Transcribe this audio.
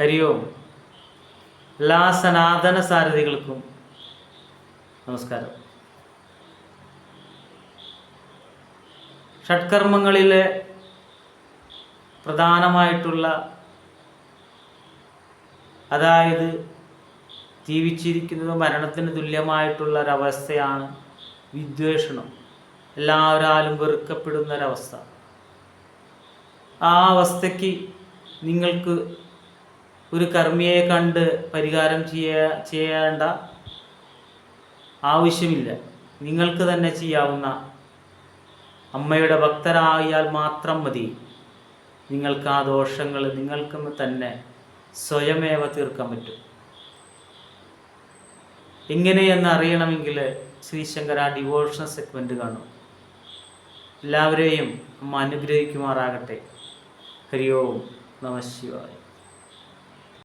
ഹരി ഓം എല്ലാ സനാതന സാരഥികൾക്കും നമസ്കാരം. ഷഡ്കർമ്മങ്ങളിലെ പ്രധാനമായിട്ടുള്ള അതായത് ജീവിച്ചിരിക്കുന്നത് മരണത്തിന് തുല്യമായിട്ടുള്ള ഒരവസ്ഥയാണ് വിദ്വേഷണം. എല്ലാവരാലും വെറുക്കപ്പെടുന്ന ഒരവസ്ഥ ആ അവസ്ഥയ്ക്ക് നിങ്ങൾക്ക് ഒരു കർമ്മിയെ കണ്ട് പരിഹാരം ചെയ്യ ചെയ്യേണ്ട ആവശ്യമില്ല. നിങ്ങൾക്ക് തന്നെ ചെയ്യാവുന്ന അമ്മയുടെ ഭക്തരായാൽ മാത്രം മതി. നിങ്ങൾക്ക് ആ ദോഷങ്ങൾ നിങ്ങൾക്ക് തന്നെ സ്വയമേവ തീർക്കാൻ പറ്റും. എങ്ങനെയെന്ന് അറിയണമെങ്കിൽ ശ്രീശങ്കര ഡിവോഷണൽ സെഗ്മെന്റ് കാണും. എല്ലാവരെയും അമ്മ അനുഗ്രഹിക്കുമാറാകട്ടെ. ഹരി ഓം നമ ശിവായ.